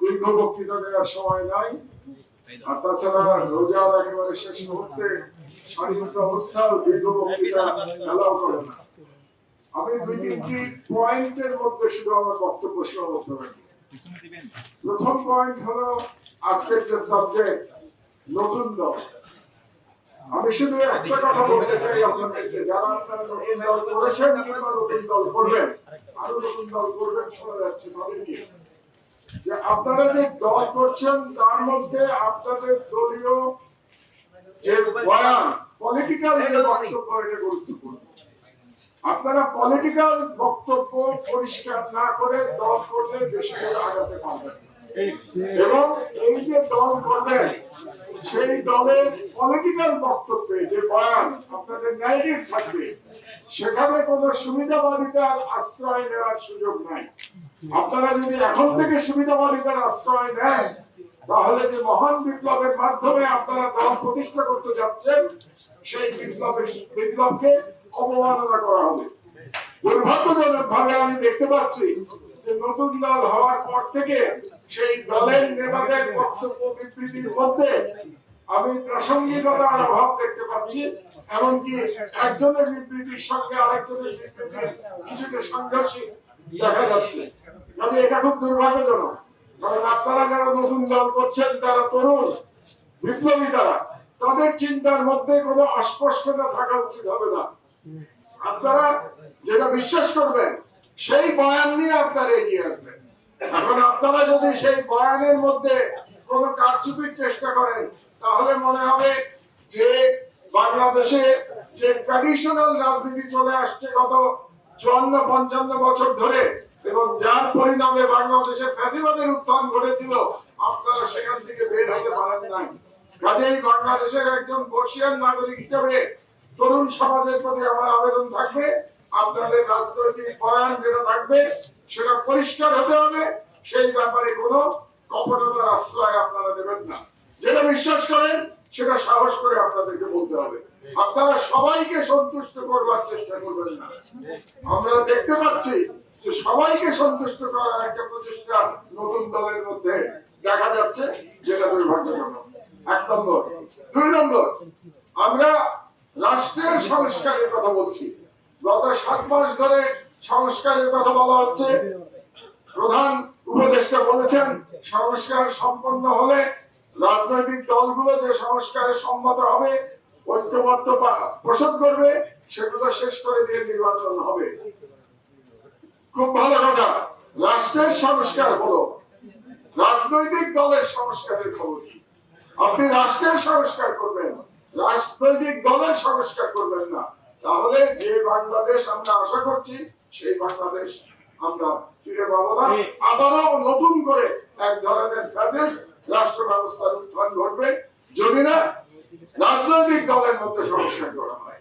দীর্ঘ বক্তৃতা দেওয়ার সময় নাই। আর তাছাড়া রোজার একেবারে শেষ মুহূর্তে শারীরিক অবস্থা দীর্ঘ বক্তৃতা এলাও করে না। আমি দুই তিনটি পয়েন্টের মধ্যে শুধু আমার বক্তব্য সীমাবদ্ধ রাখি। প্রথম পয়েন্ট হলো আজকের যে সাবজেক্ট নতুন দল। আমি শুধু একটা কথা বলতে চাই আপনাদেরকে। যারা আপনারা নতুন দল করেছেন কিংবা নতুন দল করবেন, আরও নতুন দল করবেন শোনা যাচ্ছে তাদেরকে। যে আপনারা যে দল করছেন তার মধ্যে আপনাদের দলীয় যে বয়ান পলিটিক্যাল যে বক্তব্য এটা গুরুত্বপূর্ণ। আপনারা পলিটিক্যাল বক্তব্য পরিষ্কার না করে দল করলে বেশি করে আগাতে পারবেন এবং এই যে দল করবেন সেই দলের পলিটিক্যাল বক্তব্যে যে বয়ান আপনাদের ন্যারেটিভ থাকবে সেখানে কোনো সুবিধাবাদিতার আশ্রয় নেওয়ার সুযোগ নাই। আপনারা যদি এখন থেকে সুবিধাবাদিতার আশ্রয় নেন, তাহলে যে মহান বিপ্লবের মাধ্যমে আপনারা দল প্রতিষ্ঠা করতে যাচ্ছেন, সেই বিপ্লবের বিপ্লবকে অবমাননা করা হবে। দুর্ভাগ্যজনক ভাবে আমি দেখতে পাচ্ছি যে নতুন দল হওয়ার পর থেকে সেই দলের নেতাদের বক্তব্য, বিবৃতির মধ্যে আমি প্রাসঙ্গিকতার অভাব দেখতে পাচ্ছি, এমনকি একজনের বিবৃতির সঙ্গে আরেকজনের বিবৃতির কিছুটা সাংঘর্ষিক দেখা যাচ্ছে। কাজে এটা খুব দুর্ভাগ্যজনক। কারণ আপনারা যারা নতুন দল করছেন তারা তরুণ, বিপ্লবী তারা তাদের চিন্তার মধ্যে কোনো অস্পষ্টতা থাকা উচিত হবে না। আপনারা যেটা বিশ্বাস করবেন, সেই বয়ান নিয়ে আপনারা এগিয়ে আসবেন। এখন আপনারা যদি সেই বয়ানের মধ্যে কোনো কারচুপির চেষ্টা করেন, তাহলে মনে হবে যে বাংলাদেশে যে ট্র্যাডিশনাল রাজনীতি চলে আসছে গত চুয়ান্ন, পঞ্চান্ন বছর ধরে এবং যার পরিণামে বাংলাদেশে ফ্যাসিবাদের উত্থান ঘটেছিল, আপনারা সেখান থেকে বের হতে পারেন নাই। কাজেই বাংলাদেশের একজন বর্ষিয়ান নাগরিক হিসেবে তরুণ সমাজের প্রতি আমার আবেদন থাকবে, আপনাদের রাজনৈতিক বয়ান যেটা থাকবে, সেটা পরিষ্কার হতে হবে, সেই ব্যাপারে কোনো কপটতার আশ্রয় আপনারা দেবেন না। যেটা বিশ্বাস করেন, সেটা সাহস করে আপনাদেরকে বলতে হবে। আপনারা সবাইকে সন্তুষ্ট করবার চেষ্টা করবেন না। আমরা দেখতে পাচ্ছি যে সবাইকে সন্তুষ্ট করার একটা প্রচেষ্টা নতুন দলের মধ্যে দেখা যাচ্ছে, যেটা দুর্ভাগ্যজনক। এক নম্বর। দুই নম্বর। আমরা রাষ্ট্রের সংস্কারের কথা বলছি। গত সাত মাস ধরে সংস্কারের কথা বলা হচ্ছে। প্রধান উপদেষ্টা বলেছেন, সংস্কার সম্পন্ন হলে রাজনৈতিক দলগুলো যে সংস্কারে সম্মত হবে ঐক্যমত্য পা- পোষণ করবে সেগুলো শেষ করে দিয়ে নির্বাচন হবে। খুব ভালো কথা। রাষ্ট্রের সংস্কার হলো। রাজনৈতিক দলের সংস্কারের খবর কি? আপনি রাষ্ট্রের সংস্কার করবেন। রাজনৈতিক দলের সংস্কার করবেন না। তাহলে যে বাংলাদেশ আমরা আশা করছি সেই বাংলাদেশ আমরা ফিরে পাবো না। আবারও নতুন করে এক ধরনের রাষ্ট্র ব্যবস্থার উত্থান ঘটবে। যদি না রাজনৈতিক দলের মধ্যে সংস্কার করা হয়।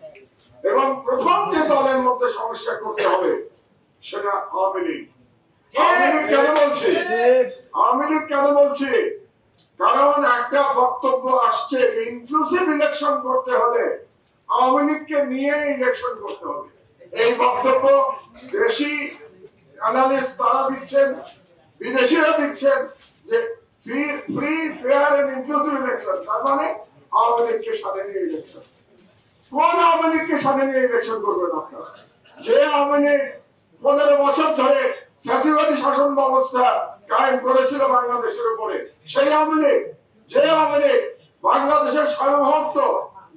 এবং প্রথম যে দলের মধ্যে সংস্কার করতে হবে সেটা আওয়ামী লীগ। আওয়ামী লীগ কেন বলছি? আওয়ামী লীগ কেন বলছি? কারণ একটা বক্তব্য আসছে ইনক্লুসিভ ইলেকশন করতে হলে আওয়ামী লীগকে নিয়ে ইলেকশন করতে হবে। এই বক্তব্য দেশি অ্যানালিস্ট তারা দিচ্ছেন বিদেশিরা দিচ্ছেন যে free free fair and inclusive election তার মানে আওয়ামী সাথে নিয়ে ইলেকশন কোন আওয়ামী লীগকে সাথে নিয়ে ইলেকশন করবেন আপনারা যে আওয়ামী লীগ পনেরো বছর ধরে ফ্যাসিবাদী শাসন ব্যবস্থা কায়েম করেছিল বাংলাদেশের উপরে, সেই আওয়ামী লীগ, যে আওয়ামী লীগ বাংলাদেশের সার্বভৌমত্ব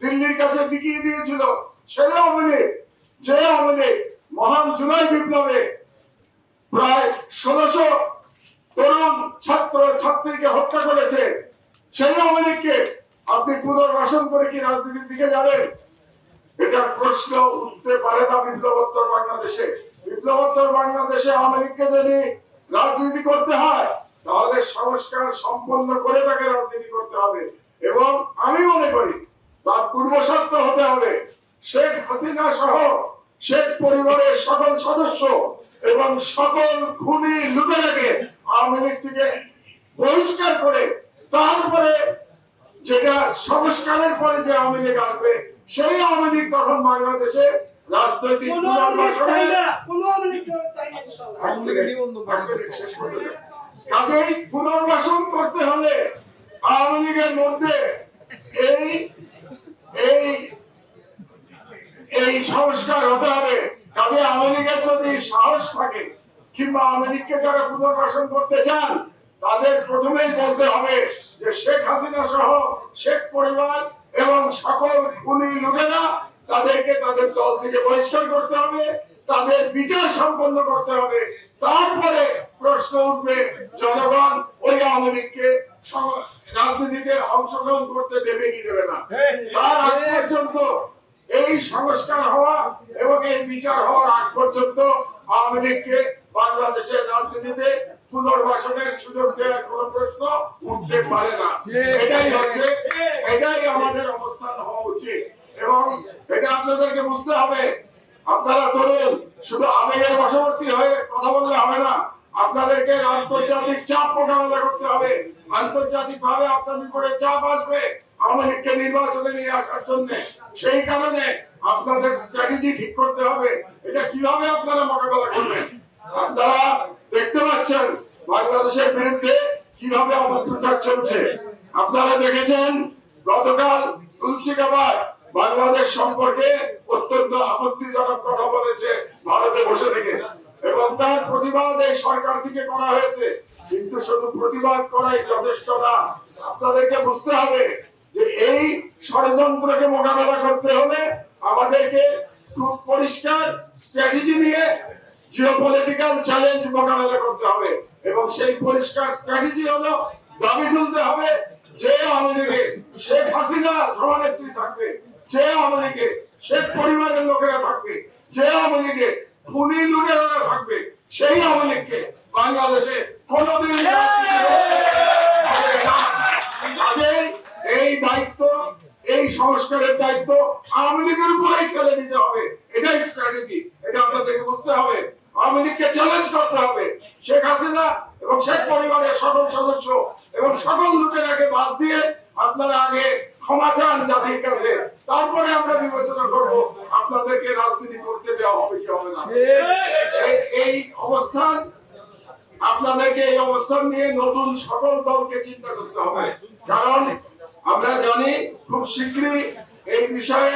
দিল্লির কাছে বিকিয়ে দিয়েছিল, সেই আওয়ামী লীগ, যে আওয়ামী লীগ মহান জুলাই বিপ্লবে প্রায় ষোলশো তরুণ ছাত্র ছাত্রীকে হত্যা করেছে, সেই আওয়ামী লীগকে আপনি পুনর্বাসন করে কি রাজনীতির দিকে যাবেন? এটা প্রশ্ন উঠতে পারে না বিপ্লবোত্তর বাংলাদেশে। বিপ্লবোত্তর বাংলাদেশে লীগকে যদি রাজনীতি করতে হয়, তাহলে সংস্কার সম্পন্ন করে তাকে রাজনীতি করতে হবে। এবং আমি মনে করি, তার পূর্ব শর্ত হতে হবে শেখ হাসিনা সহ শেখ পরিবারের সকল সদস্য এবং সকল খুনি লুটেরাকে আওয়ামী লীগ থেকে বহিষ্কার করে তারপরে যেটা সংস্কারের পরে যে আওয়ামী লীগ আসবে সেই আওয়ামী লীগ তখন বাংলাদেশে রাজনৈতিক। কাজেই পুনর্বাসন করতে হলে আওয়ামী লীগের মধ্যে এই এই এই সংস্কার হতে হবে কাজে আওয়ামী লীগের যদি সাহস থাকে কিংবা আওয়ামী লীগকে যারা পুনর্বাসন করতে চান তাদের প্রথমেই বলতে হবে যে শেখ হাসিনা সহ শেখ পরিবার এবং সকল খুনি লোকেরা তাদেরকে তাদের দল থেকে বহিষ্কার করতে হবে, তাদের বিচার সম্পন্ন করতে হবে। তারপরে প্রশ্ন উঠবে জনগণ ওই আওয়ামী লীগকে সং- রাজনীতিতে অংশগ্রহণ করতে দেবে কি দেবে না তার আগ পর্যন্ত এই সংস্কার হওয়া এবং এই বিচার হওয়ার আগ পর্যন্ত আওয়ামী লীগকে বাংলাদেশের রাজনীতিতে পুনর্বাসনের সুযোগ দেওয়ার কোন প্রশ্ন উঠতে পারে না। এটাই হচ্ছে এটাই আমাদের অবস্থান হওয়া উচিত। এবং এটা আপনাদেরকে বুঝতে হবে। আপনারা ধরুন শুধু আবেগের বশবর্তী হয়ে কথা বললে হবে না। আপনাদেরকে আন্তর্জাতিক চাপ মোকাবেলা করতে হবে। আন্তর্জাতিক ভাবে আপনাদের উপরে চাপ আসবে আমাদেরকে নির্বাচনে নিয়ে আসার জন্য। সেই কারণে আপনাদের স্ট্র্যাটেজি ঠিক করতে হবে। এটা কীভাবে আপনারা মোকাবেলা করবেন? আপনারা দেখতে পাচ্ছেন বাংলাদেশের বিরুদ্ধে কীভাবে অপপ্রচার চলছে? আপনারা দেখেছেন, গতকাল তুলসী কাবার বাংলাদেশ সম্পর্কে অত্যন্ত আপত্তিজনক কথা বলেছে ভারতে বসে থেকে। এবং তার প্রতিবাদ এই সরকার থেকে করা হয়েছে। কিন্তু শুধু প্রতিবাদ করাই যথেষ্ট না। আপনাদেরকে বুঝতে হবে যে এই ষড়যন্ত্রকে মোকাবেলা করতে হলে আমাদেরকে খুব পরিষ্কার স্ট্র্যাটেজি নিয়ে জিওপলিটিক্যাল চ্যালেঞ্জ মোকাবেলা করতে হবে। এবং সেই পরিষ্কার স্ট্র্যাটেজি হলো দাবি তুলতে হবে যে লীগে শেখ হাসিনা সভানেত্রী থাকবে যে লীগে শেখ পরিবারের লোকেরা থাকবে যে লীগে খুনি লুটেরা থাকবে সেই লীগকে বাংলাদেশে কোনোদিন এই দায়িত্ব এই সংস্কারের দায়িত্ব আওয়ামী লীগের উপরেই ঠেলে দিতে হবে। এটাই স্ট্র্যাটেজি এটা আপনাদেরকে বুঝতে হবে। আওয়ামী চ্যালেঞ্জ করতে হবে। শেখ হাসিনা এবং শেখ পরিবারের সকল সদস্য এবং সকল লুটেরাকে বাদ দিয়ে আপনারা আগে ক্ষমা চান জাতির কাছে। তারপরে আমরা বিবেচনা করব আপনাদেরকে রাজনীতি করতে দেওয়া হবে কি হবে না। এই অবস্থান, আপনাদেরকে এই অবস্থান নিয়ে নতুন সকল দলকে চিন্তা করতে হবে। কারণ আমরা জানি খুব শীঘ্রই এই বিষয়ে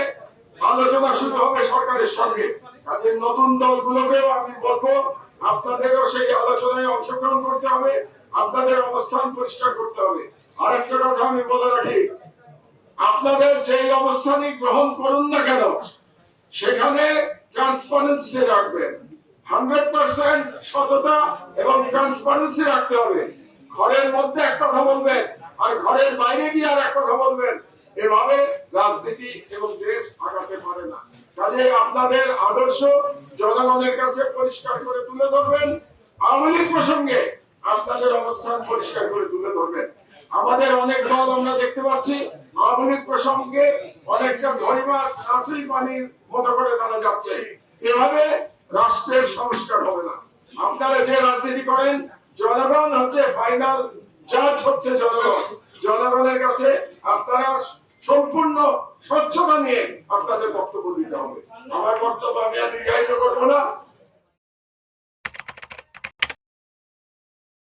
আলোচনা শুরু হবে সরকারের সঙ্গে। কাজে নতুন দলগুলোকেও আমি বলব আপনাদেরও সেই আলোচনায় অংশগ্রহণ করতে হবে, আপনাদের অবস্থান পরিষ্কার করতে হবে। আরেকটা কথা আমি বলে রাখি, আপনাদের যেই অবস্থানই গ্রহণ করুন না কেন, সেখানে ট্রান্সপারেন্সি রাখবেন। হান্ড্রেড পার্সেন্ট সততা এবং ট্রান্সপারেন্সি রাখতে হবে। ঘরের মধ্যে এক কথা বলবেন, আর ঘরের বাইরে গিয়ে আর এক কথা বলবেন। এভাবে রাজনীতি এবং দেশ আগাতে পারে না। কাজে আপনাদের আদর্শ জনগণের কাছে পরিষ্কার করে তুলে ধরবেন। আওয়ামী প্রসঙ্গে আপনাদের অবস্থান পরিষ্কার করে তুলে ধরবেন। আমাদের অনেক দল আমরা দেখতে পাচ্ছি, আওয়ামী প্রসঙ্গে অনেকটা ধরি মাছ কাছেই পানির মতো করে তারা যাচ্ছে। এভাবে রাষ্ট্রের সংস্কার হবে না। আপনারা যে রাজনীতি করেন, জনগণ হচ্ছে ফাইনাল জাজ হচ্ছে জনগণ। জনগণের কাছে আপনারা সম্পূর্ণ স্বচ্ছতা নিয়ে আপনাদের বক্তব্য দিতে হবে। আমার বক্তব্য আমি আর দীর্ঘায়িত করব না।